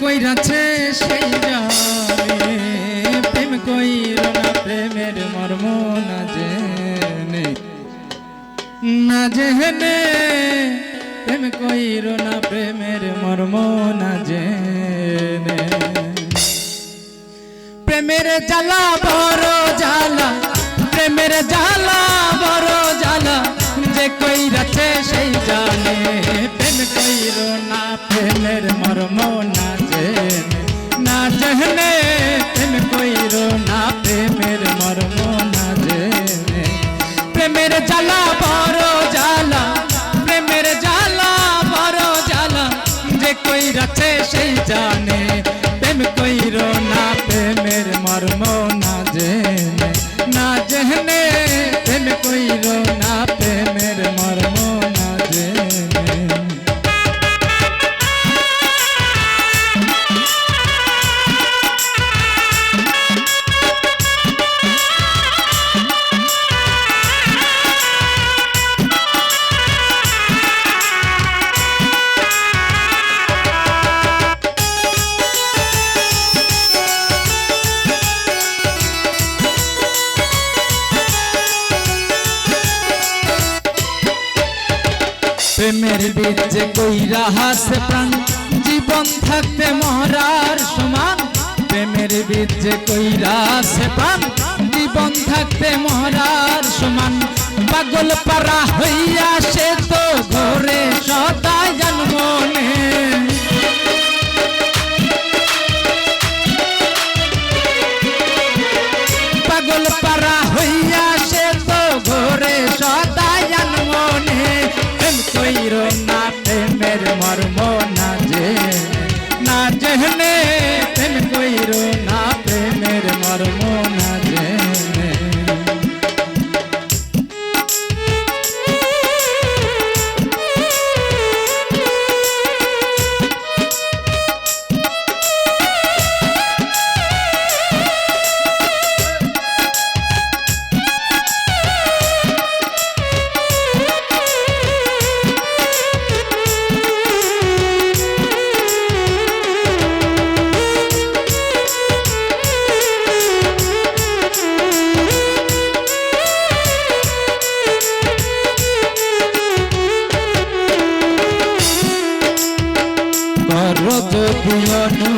কইরাছে সেই জানে, প্রেম কইর না, প্রেমের মর্ম না জেনে। না জেনে, প্রেম কইর না, প্রেমের মর্ম না জেনে। প্রেমের জ্বালা বড় জ্বালা, প্রেমের জ্বালা বড় জ্বালা, যে কইরাছে সেই জানে, প্রেম কইর না প্রেমের প্রেমের জ্বালা, বড় জ্বালা। প্রেমের জ্বালা, বড় জ্বালা। যে কই রাখে সেই জানে, প্রেম কইর না প্রেমের মর্ম বীজে কইরা হাসে প্রাণ। জীবন থাকতে মহারার সমান। প্রেমের বীজে কইরা হাসে প্রাণ। জীবন থাকতে মহারার সমান। পাগল পারা হইয়া সে তো ঘরে সদায় জন্মনে পাগল পারা প্রেমের মর্ম না যে না জেনে প্রেম কইরো না প্রেমের মর্ম না Bunlar mı?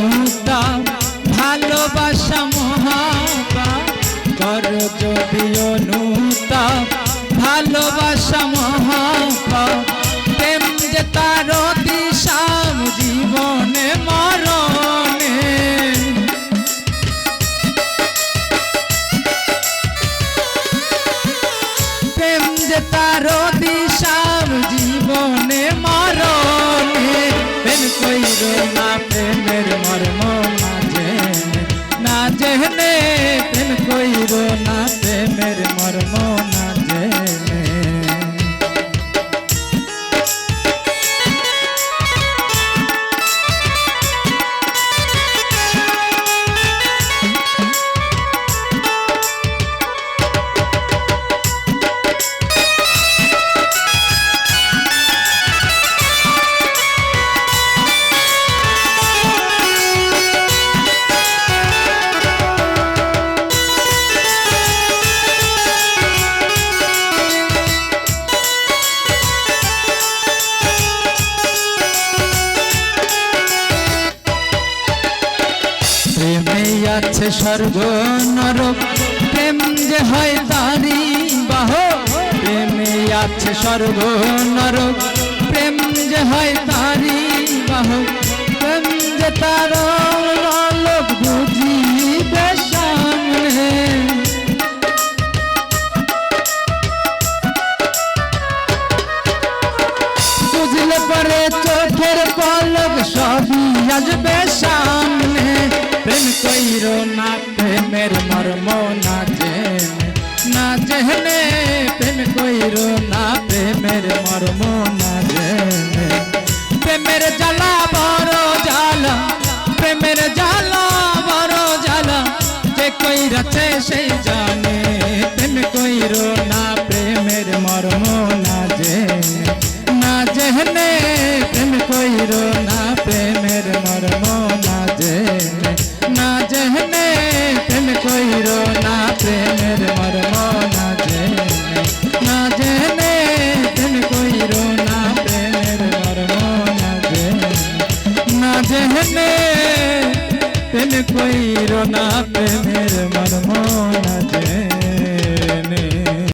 প্রেমে আছে স্বর্গ নরক প্রেম যে হয় তারি বাহ প্রেমে আছে স্বর্গ নরক প্রেম যে হয় তারি বাহ প্রেম যে তার লোক বুঝিবে সামনে। বুঝলে পরে চোখের পলক সবই আসবে। কইর না প্রেমের মর্ম না জেনে না জেনে প্রেম কইর না প্রেমের মর্ম না জেনে। না জেনে প্রেম কইরো না প্রেমের মর্ম না জেনে না জেনে প্রেম কইরো না প্রেমের মর্ম না জেনে না জেনে প্রেম কইরো না প্রেমের